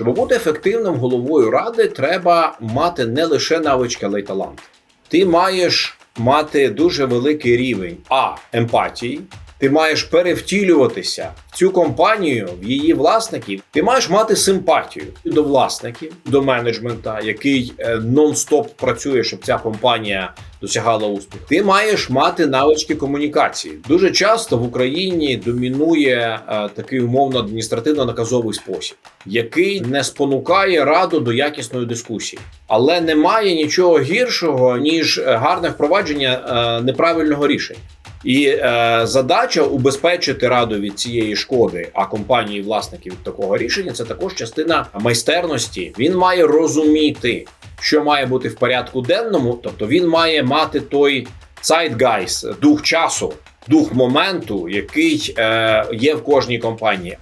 Щоб бути ефективним головою ради, треба мати не лише навички, але й талант. Ти маєш мати дуже великий рівень а емпатії. Ти маєш перевтілюватися в цю компанію, в її власників. Ти маєш мати симпатію до власників, до менеджмента, який е, нон-стоп працює, щоб ця компанія досягала успіху. Ти маєш мати навички комунікації. Дуже часто в Україні домінує е, такий умовно адміністративно-наказовий спосіб, який не спонукає раду до якісної дискусії, але немає нічого гіршого ніж е, гарне впровадження е, неправильного рішення. І е, задача убезпечити раду від цієї шкоди, а компанії власників такого рішення це також частина майстерності. Він має розуміти, що має бути в порядку денному, тобто він має мати той сайтгайс, дух часу, дух моменту, який е, є в кожній компанії.